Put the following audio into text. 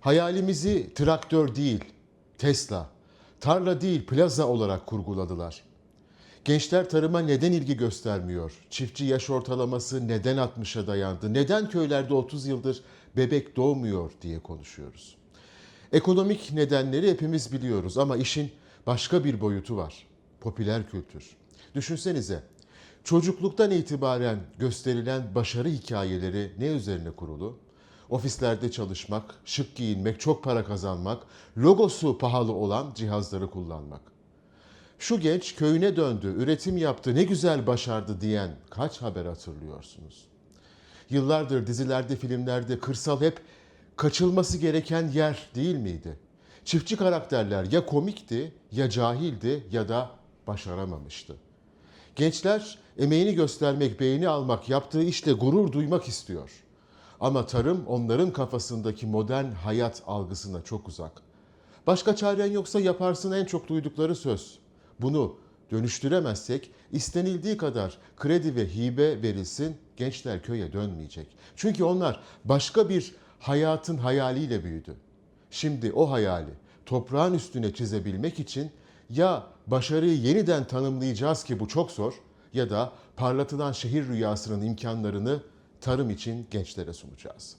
Hayalimizi traktör değil, Tesla, tarla değil, plaza olarak kurguladılar. Gençler tarıma neden ilgi göstermiyor? Çiftçi yaş ortalaması neden 60'a dayandı? Neden köylerde 30 yıldır bebek doğmuyor diye konuşuyoruz. Ekonomik nedenleri hepimiz biliyoruz ama işin başka bir boyutu var. Popüler kültür. Düşünsenize, çocukluktan itibaren gösterilen başarı hikayeleri ne üzerine kurulu? Ofislerde çalışmak, şık giyinmek, çok para kazanmak, logosu pahalı olan cihazları kullanmak. Şu genç köyüne döndü, üretim yaptı, ne güzel başardı diyen kaç haber hatırlıyorsunuz? Yıllardır dizilerde, filmlerde kırsal hep kaçılması gereken yer değil miydi? Çiftçi karakterler ya komikti, ya cahildi ya da başaramamıştı. Gençler emeğini göstermek, beğeni almak, yaptığı işle gurur duymak istiyor. Ama tarım onların kafasındaki modern hayat algısına çok uzak. Başka çaren yoksa yaparsın en çok duydukları söz. Bunu dönüştüremezsek istenildiği kadar kredi ve hibe verilsin gençler köye dönmeyecek. Çünkü onlar başka bir hayatın hayaliyle büyüdü. Şimdi o hayali toprağın üstüne çizebilmek için ya başarıyı yeniden tanımlayacağız ki bu çok zor ya da parlatılan şehir rüyasının imkanlarını tarım için gençlere sunacağız.